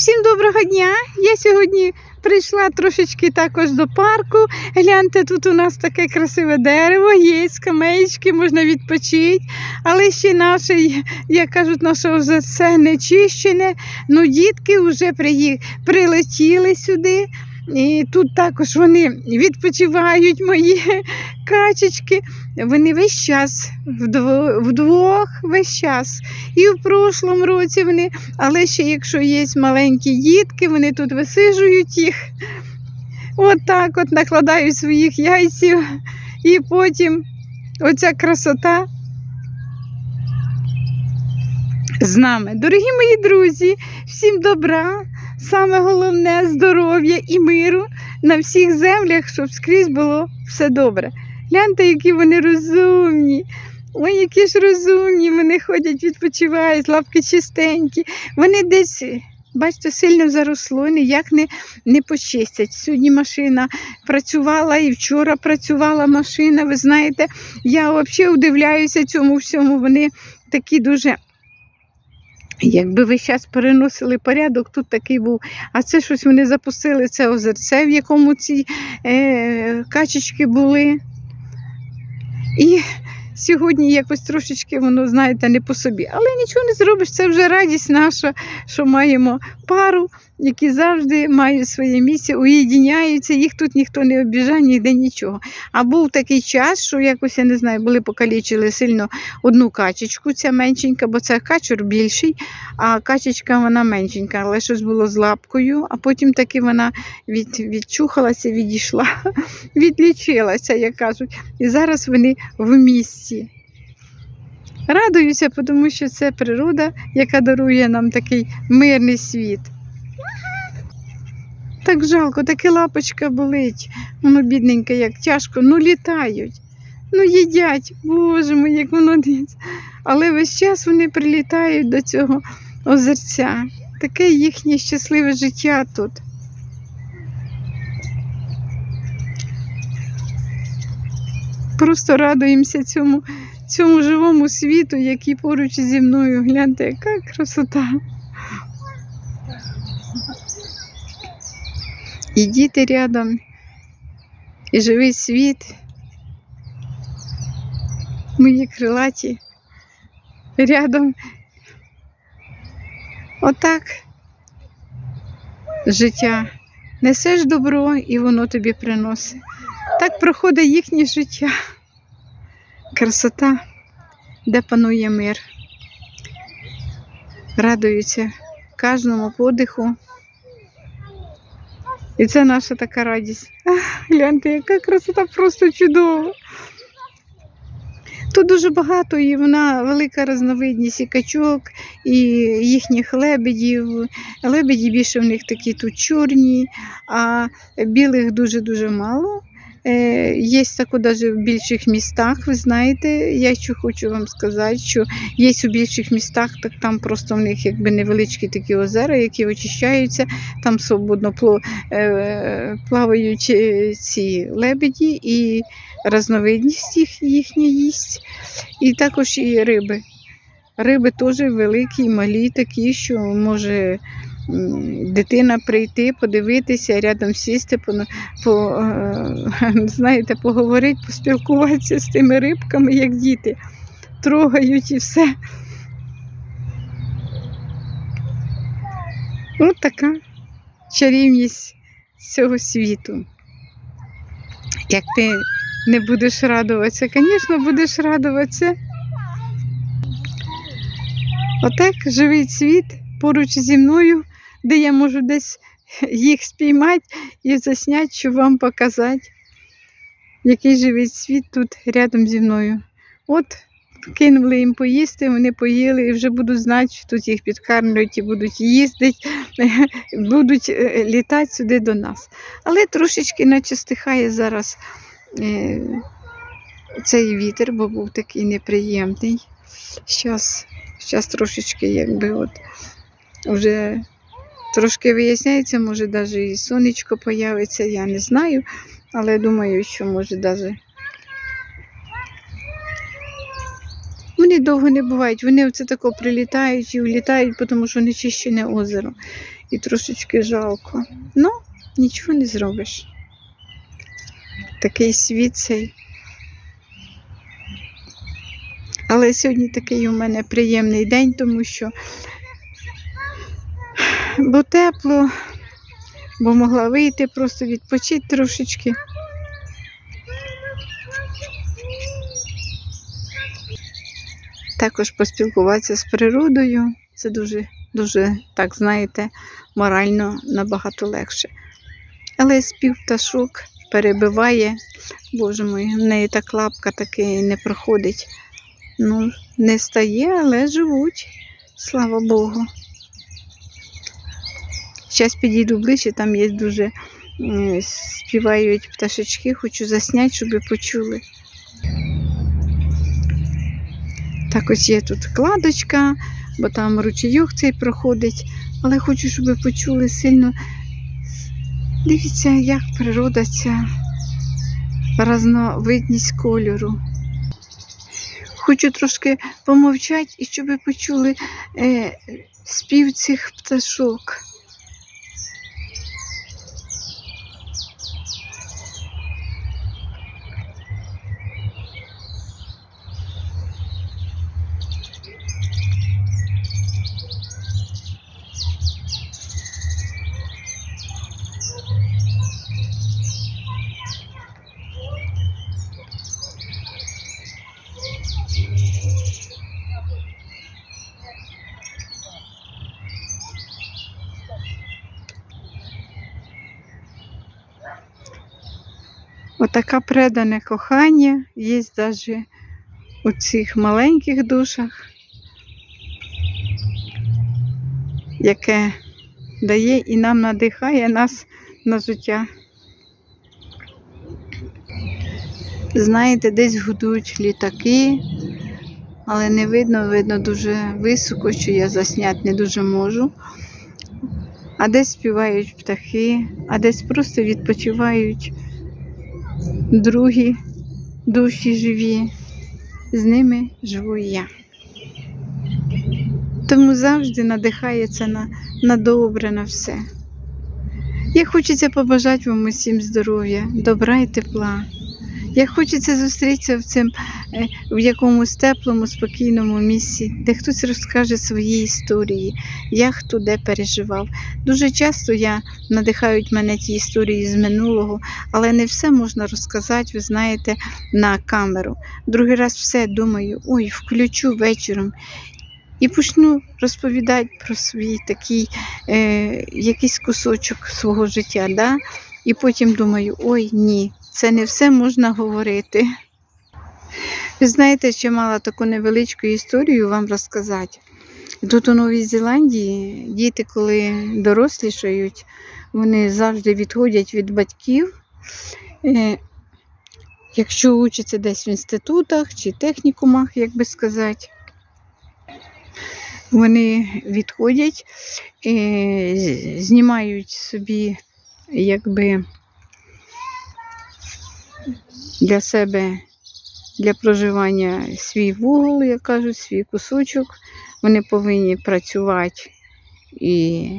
Всім доброго дня! Я сьогодні прийшла трошечки також до парку. Гляньте, тут у нас таке красиве дерево, є скамеєчки, можна відпочити. Але ще наше, як кажуть, наше озерце не чищене. Ну, дітки вже прилетіли сюди. І тут також вони відпочивають мої качечки. Вони весь час вдво- вдвох, весь час. І в прошлому році вони але ще якщо є маленькі дітки, вони тут висижують їх. От так от накладають своїх яйців. І потім оця красота з нами. Дорогі мої друзі, всім добра, саме головне здоров'я і миру на всіх землях, щоб скрізь було все добре. Гляньте, які вони розумні. Ой, які ж розумні, вони ходять, відпочивають, лапки чистенькі. Вони десь, бачите, сильно заросло, ніяк не, не почистять. Сьогодні машина працювала і вчора працювала машина. Ви знаєте, я взагалі удивляюся цьому всьому. Вони такі дуже. Якби ви зараз переносили порядок, тут такий був. А це щось вони запустили, це озерце, в якому ці е, качечки були. І сьогодні якось трошечки воно, знаєте, не по собі. Але нічого не зробиш, це вже радість наша, що маємо пару, які завжди мають своє місце, уєдиняються, їх тут ніхто не обіжає, ніде нічого. А був такий час, що якось, я не знаю, були покалічили сильно одну качечку, ця меншенька, бо це качур більший, а качечка вона меншенька, але щось було з лапкою, а потім таки вона від, відчухалася, відійшла, відлічилася, як кажуть. І зараз вони в місті. Радуюся, тому що це природа, яка дарує нам такий мирний світ. Так жалко, таке лапочка болить. Воно бідненьке, як тяжко, ну літають, ну їдять, боже мій, як воно дивиться. Але весь час вони прилітають до цього озерця. Таке їхнє щасливе життя тут. Просто радуємося цьому, цьому живому світу, який поруч зі мною. Гляньте, яка красота. І діти рядом, і живий світ. Мої крилаті рядом. Отак життя. Несеш добро і воно тобі приносить. Так проходить їхнє життя. Красота, де панує мир. Радуються кожному подиху. І це наша така радість. Ах, гляньте, яка красота просто чудова. Тут дуже багато і вона велика різновидність і качок, і їхніх лебедів. Лебеді більше в них такі тут чорні, а білих дуже-дуже мало. Е, Є тако навіть в більших містах, ви знаєте, я що хочу вам сказати, що є у більших містах, так там просто в них якби невеличкі такі озера, які очищаються, там свободно е, плавають ці лебеді і різновидність їх, їхня їсть, і також і риби. Риби теж великі, малі, такі, що може дитина прийти, подивитися, рядом сісти, по, по, е, знаєте, поговорити, поспілкуватися з тими рибками, як діти. Трогають і все. Ось така чарівність цього світу. Як ти не будеш радуватися, звісно, будеш радуватися. Отак живий світ поруч зі мною, де я можу десь їх спіймати і засняти, щоб вам показати, який живий світ тут рядом зі мною. От кинули їм поїсти, вони поїли і вже будуть знати, що тут їх підкармлюють і будуть їздити, будуть е, літати сюди до нас. Але трошечки наче стихає зараз е, цей вітер, бо був такий неприємний. Зараз, трошечки якби от вже трошки виясняється, може навіть і сонечко появиться, я не знаю, але думаю, що може навіть. Вони довго не бувають. Вони оце тако прилітають і улітають, тому що нечищене озеро. І трошечки жалко. Ну, нічого не зробиш. Такий світ цей. Але сьогодні такий у мене приємний день, тому що бо тепло, бо могла вийти, просто відпочити трошечки. Також поспілкуватися з природою. Це дуже, дуже, так знаєте, морально набагато легше. Але спів пташок перебиває, боже мой, в неї так лапка таки не проходить. Ну, не стає, але живуть, слава Богу. Зараз підійду ближче, там є дуже співають пташечки, хочу засняти, щоб почули. Так ось є тут кладочка, бо там ручейок цей проходить, але хочу, щоб ви почули сильно. Дивіться, як природа ця разновидність кольору. Хочу трошки помовчати і щоб почули е, спів цих пташок. Отака предане кохання є навіть у цих маленьких душах, яке дає і нам надихає нас на життя. Знаєте, десь гудуть літаки, але не видно, видно дуже високо, що я засняти не дуже можу. А десь співають птахи, а десь просто відпочивають другі душі живі, з ними живу і я. Тому завжди надихається на, на добре, на все. Як хочеться побажати вам усім здоров'я, добра і тепла. Як хочеться зустрітися в, цим, е, в якомусь теплому, спокійному місці, де хтось розкаже свої історії, як хто де переживав. Дуже часто я надихають мене ті історії з минулого, але не все можна розказати, ви знаєте, на камеру. Другий раз все думаю, ой, включу вечором. І почну розповідати про свій такий е, якийсь кусочок свого життя. Да? І потім думаю, ой, ні, це не все можна говорити. Ви знаєте, ще мала таку невеличку історію вам розказати. Тут у Новій Зеландії діти, коли дорослішають, вони завжди відходять від батьків. Е, Якщо учаться десь в інститутах чи технікумах, як би сказати, вони відходять, е, знімають собі якби для себе для проживання свій вугол, як кажуть, свій кусочок. Вони повинні працювати і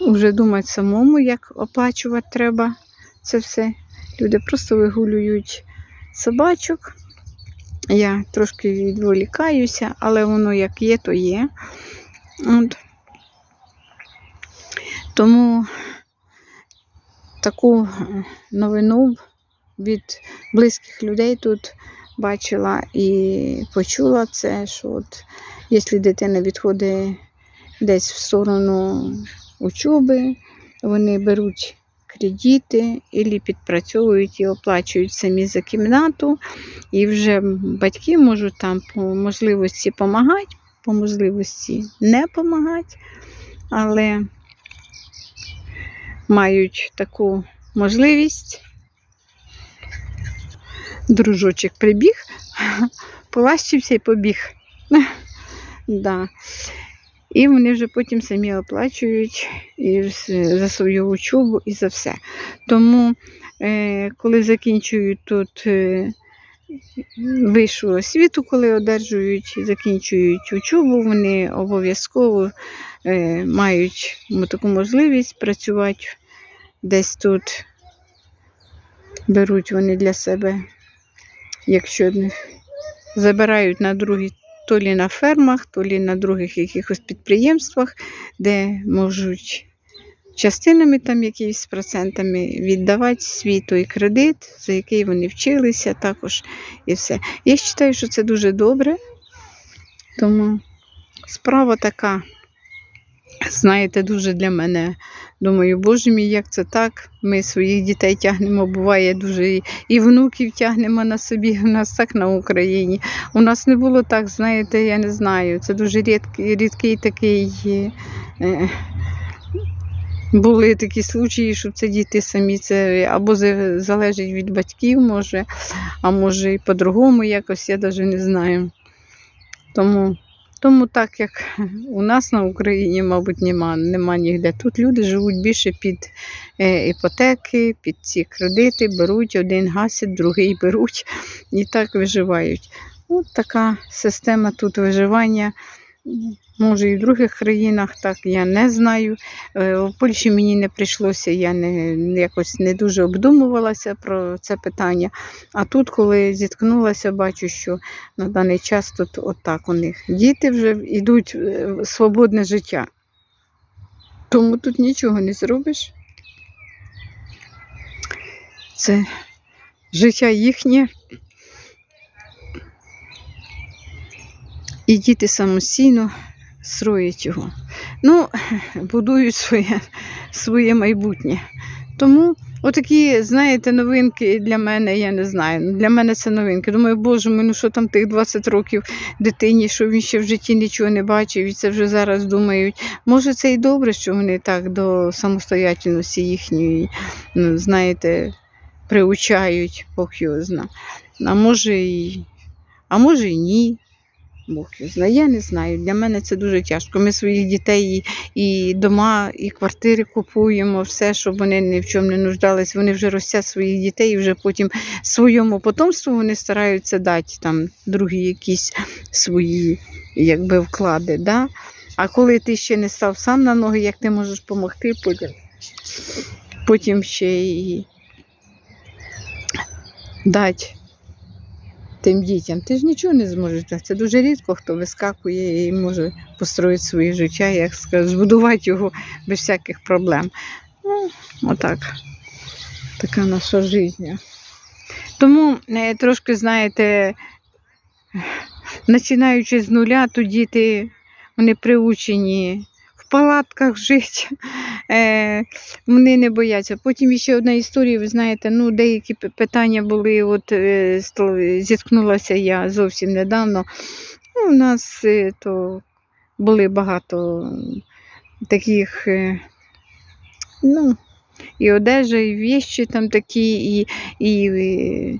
вже думати самому, як оплачувати треба це все. Люди просто вигулюють собачок. Я трошки відволікаюся, але воно як є, то є. От. Тому таку новину від близьких людей тут бачила і почула це, що от, якщо дитина відходить десь в сторону учоби, вони беруть кредити або підпрацьовують і оплачують самі за кімнату, і вже батьки можуть там по можливості допомагати, по можливості не допомагати, але мають таку можливість. Дружочок прибіг, полащився і побіг. да. І вони вже потім самі оплачують і за свою учобу і за все. Тому, е, коли закінчують тут е, вищу освіту, коли одержують, закінчують учобу, вони обов'язково е, мають таку можливість працювати десь тут. Беруть вони для себе, якщо забирають на другі, то лі на фермах, то лі на других якихось підприємствах, де можуть частинами там якісь процентами віддавати свій той кредит, за який вони вчилися також і все. Я вважаю, що це дуже добре. Тому справа така, знаєте, дуже для мене. Думаю, боже мій, як це так? Ми своїх дітей тягнемо, буває дуже і, внуків тягнемо на собі. У нас так на Україні. У нас не було так, знаєте, я не знаю. Це дуже рідкий, рідкий такий. Е, були такі случаї, що це діти самі це або за- залежить від батьків, може, а може і по-другому якось, я навіть не знаю. Тому, тому так як у нас на Україні, мабуть, нема, нема ніде. Тут люди живуть більше під е, іпотеки, під ці кредити, беруть, один гасять, другий беруть і так виживають. От така система тут виживання. Може, і в других країнах так, я не знаю. Е, В Польщі мені не прийшлося, я не, якось не дуже обдумувалася про це питання. А тут, коли зіткнулася, бачу, що на даний час тут отак у них діти вже йдуть е, в свободне життя. Тому тут нічого не зробиш. Це життя їхнє. І діти самостійно строять його. Ну, будують своє, своє майбутнє. Тому отакі, знаєте, новинки для мене, я не знаю. Для мене це новинки. Думаю, боже мій, ну що там тих 20 років дитині, що він ще в житті нічого не бачив, і це вже зараз думають. Може, це і добре, що вони так до самостоятельності їхньої, ну, знаєте, приучають, Бог. А може і, а може і ні. Бог його знає, я не знаю. Для мене це дуже тяжко. Ми своїх дітей і, і дома, і квартири купуємо, все, щоб вони ні в чому не нуждались. Вони вже ростять своїх дітей, і вже потім своєму потомству вони стараються дати там другі якісь свої якби, вклади. Да? А коли ти ще не став сам на ноги, як ти можеш допомогти, потім, потім ще і дати тим дітям. Ти ж нічого не зможеш. Це дуже рідко хто вискакує і може построїти своє життя, як сказати, збудувати його без всяких проблем. Ну, отак. Така наша життя. Тому е, трошки, знаєте, починаючи з нуля, то діти вони приучені палатках жити. Е, вони не бояться. Потім ще одна історія, ви знаєте, ну, деякі питання були, от е, зіткнулася я зовсім недавно. Ну, у нас е, то були багато таких, е, ну, і одежа, і віщі там такі, і, і, е,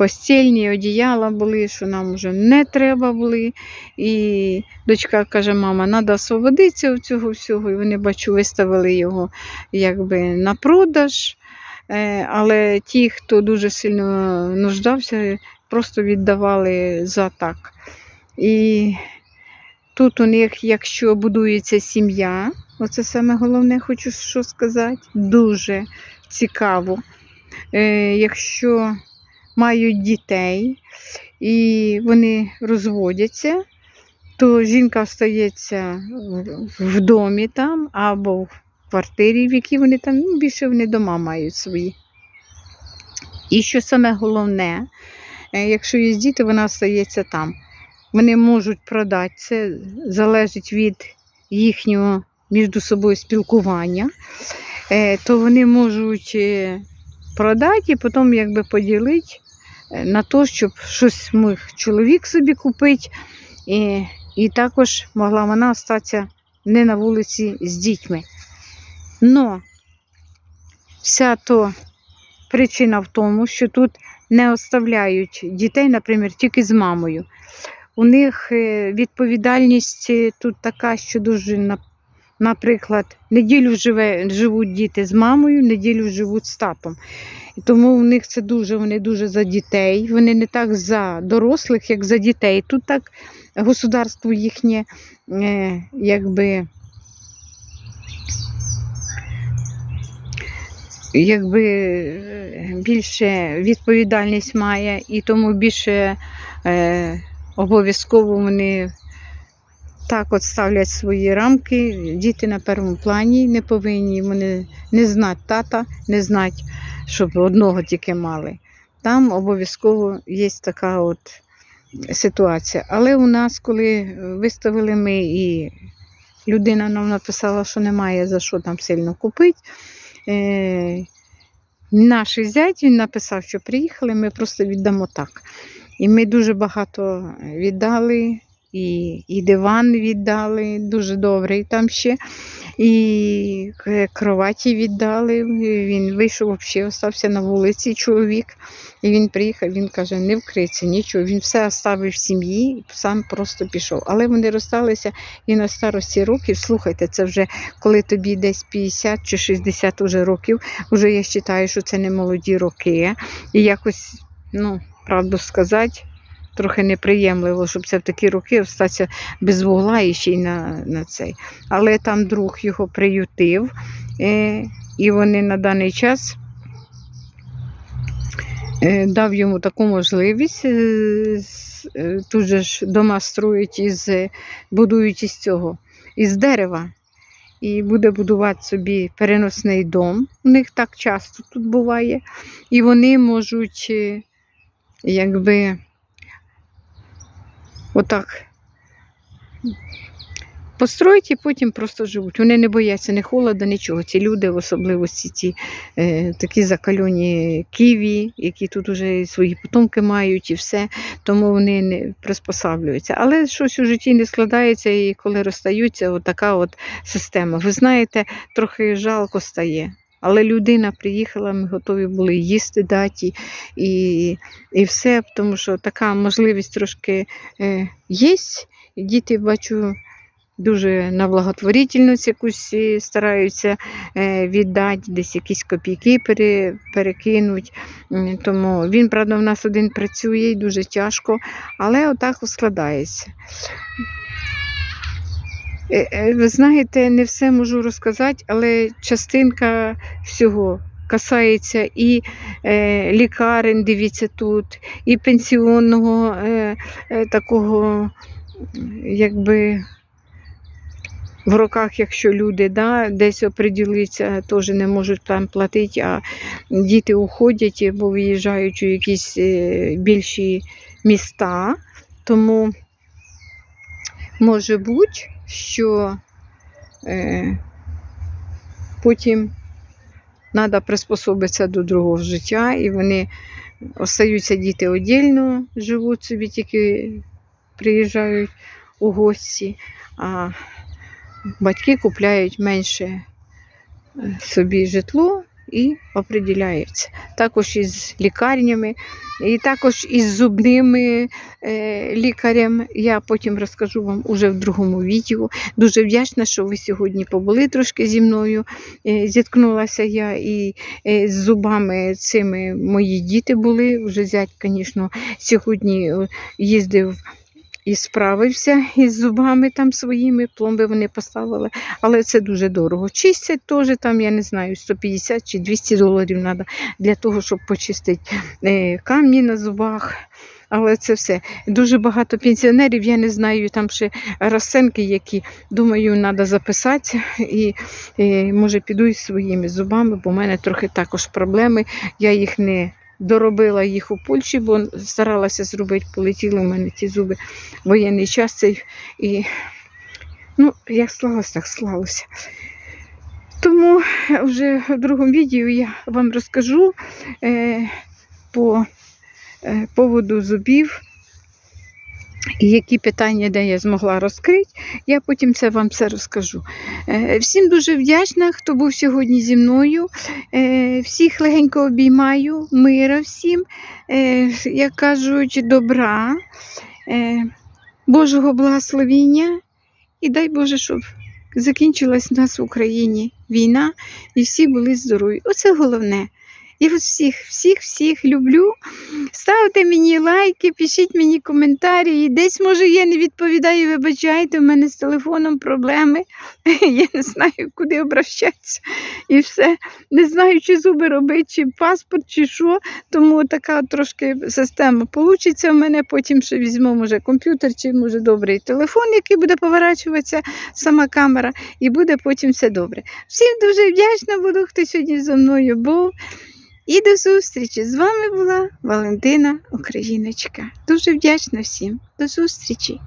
постільні одіяла були, що нам вже не треба були. І дочка каже, мама, треба освободитися від цього всього. І вони, бачу, виставили його якби на продаж. Е, Але ті, хто дуже сильно нуждався, просто віддавали за так. І тут у них, якщо будується сім'я, оце саме головне, хочу що сказати, дуже цікаво. Е, Якщо мають дітей і вони розводяться, то жінка остається в- домі там або в квартирі, в якій вони там, ну, більше вони дома мають свої. І що саме головне, е, якщо є діти, вона остається там. Вони можуть продати, це залежить від їхнього між собою спілкування, Е, то вони можуть е, продати і потім якби поділити е, на те, щоб щось міг чоловік собі купити. І, і також могла вона остатися не на вулиці з дітьми. Но вся то причина в тому, що тут не оставляють дітей, наприклад, тільки з мамою. У них е, відповідальність тут така, що дуже, наприклад, неділю живе, живуть діти з мамою, неділю живуть з татом. Тому у них це дуже, вони дуже за дітей. Вони не так за дорослих, як за дітей. Тут так государство їхнє е, якби. Якби е, більше відповідальність має, і тому більше е, обов'язково вони так от ставлять свої рамки. Діти на першому плані не повинні, вони не знати тата, не знати, щоб одного тільки мали. Там обов'язково є така от ситуація. Але у нас, коли виставили ми і людина нам написала, що немає за що там сильно купити. Е, наш зять він написав, що приїхали, ми просто віддамо так. І ми дуже багато віддали, і, і диван віддали, дуже добрий там ще. І кроваті віддали. Він вийшов взагалі, остався на вулиці чоловік. І він приїхав, він каже, не вкриться, нічого. Він все оставив в сім'ї сам просто пішов. Але вони розсталися і на старості років. Слухайте, це вже коли тобі десь 50 чи 60 уже років, вже я вважаю, що це не молоді роки. І якось, ну, правду сказати, трохи неприємливо, щоб це в такі роки остатися без вугла і ще й на, на цей. Але там друг його приютив, е, і вони на даний час. е, Дав йому таку можливість. е, Тут же ж дома строять із, будують із цього, із дерева. І буде будувати собі переносний дом. У них так часто тут буває. І вони можуть, якби, отак построїть і потім просто живуть. Вони не бояться ні холоду, нічого. Ці люди, в особливості ці е, такі закальоні ківі, які тут вже свої потомки мають і все, тому вони не приспосаблюються. Але щось у житті не складається, і коли розстаються, от така от система. Ви знаєте, трохи жалко стає. Але людина приїхала, ми готові були їсти дати і, і все, тому що така можливість трошки е, є. Діти, бачу, дуже на благотворительність якусь е, стараються е, віддати, десь якісь копійки пере, перекинуть. Тому він, правда, в нас один працює і дуже тяжко, але отак складається. Е, е, Ви знаєте, не все можу розказати, але частинка всього касається і е, лікарень, дивіться тут, і пенсіонного е, е, такого, якби. В роках, якщо люди да, десь оприділиться, теж не можуть там платити, а діти уходять або виїжджають у якісь е, більші міста. Тому може бути, що е, потім треба приспособитися до другого життя, і вони остаються діти віддільно, живуть собі, тільки приїжджають у гості, а батьки купляють менше е, собі житло і оприділяються. Також із лікарнями, і також із зубними е, лікарем. Я потім розкажу вам уже в другому відео. Дуже вдячна, що ви сьогодні побули трошки зі мною. Е, зіткнулася я і е, з зубами цими мої діти були. Вже зять, звісно, сьогодні їздив. І справився із зубами там своїми, пломби вони поставили, але це дуже дорого. Чистять теж там, я не знаю, 150 чи 200 доларів треба для того, щоб почистити е, камні на зубах. Але це все. Дуже багато пенсіонерів, я не знаю, там ще розценки, які, думаю, треба записати. І, і може піду із своїми зубами, бо в мене трохи також проблеми. Я їх не доробила їх у Польщі, бо старалася зробити, полетіли в мене ті зуби воєнний час цей. І, ну, як слалося, так слалося. Тому вже в другому відео я вам розкажу е, по е, поводу зубів, і які питання, де я змогла розкрити, я потім це вам все розкажу. Е, всім дуже вдячна, хто був сьогодні зі мною. Е, всіх легенько обіймаю, мира всім, е, як кажуть, добра, Божого благословіння і дай Боже, щоб закінчилась у нас в Україні війна і всі були здорові. Оце головне. Вас всіх, всіх, всіх люблю. Ставте мені лайки, пишіть мені коментарі. Десь, може, я не відповідаю, вибачайте, у мене з телефоном проблеми. Я не знаю, куди обращатися. І все. Не знаю, чи зуби робити, чи паспорт, чи що. Тому така трошки система получиться в мене. Потім ще візьму, може, комп'ютер, чи може добрий телефон, який буде поворачуватися, сама камера, і буде потім все добре. Всім дуже вдячна буду, хто сьогодні зі мною був. І до зустрічі! З вами була Валентина Україночка. Дуже вдячна всім. До зустрічі!